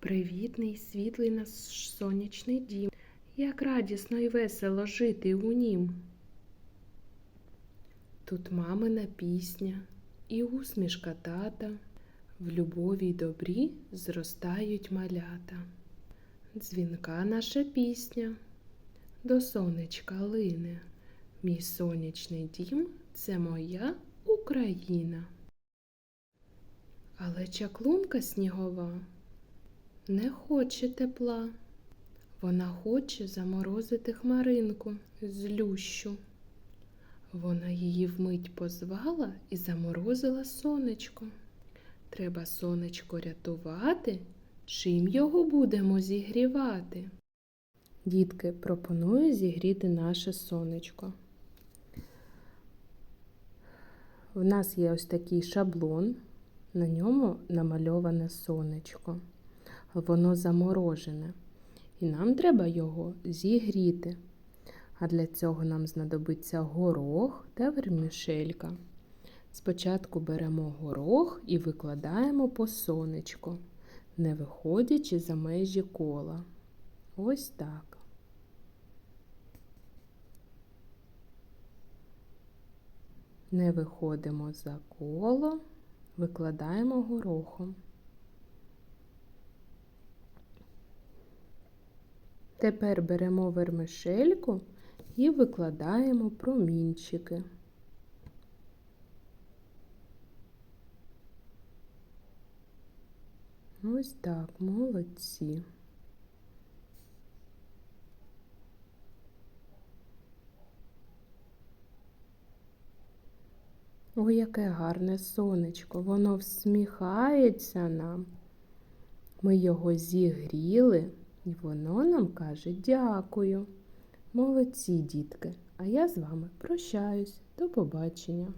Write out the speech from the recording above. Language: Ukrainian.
Привітний, світлий наш сонячний дім. Як радісно і весело жити у нім. Тут мамина пісня і усмішка тата. В любові й добрі зростають малята. Дзвінка наша пісня до сонечка лине. Мій сонячний дім це моя Україна. Але чаклунка снігова не хоче тепла. Вона хоче заморозити хмаринку злющу. Вона її вмить позвала і заморозила сонечко. Треба сонечко рятувати, чим його будемо зігрівати. Дітки, пропоную зігріти наше сонечко. В нас є ось такий шаблон, на ньому намальоване сонечко. Воно заморожене. І нам треба його зігріти. А для цього нам знадобиться горох та вермішелька. Спочатку беремо горох і викладаємо по сонечку, не виходячи за межі кола. Ось так. Не виходимо за коло, викладаємо горохом. Тепер беремо вермишельку і викладаємо промінчики. Ось так, молодці. Ой, яке гарне сонечко, воно всміхається нам. Ми його зігріли, і воно нам каже дякую. Молодці, дітки, а я з вами прощаюсь. До побачення.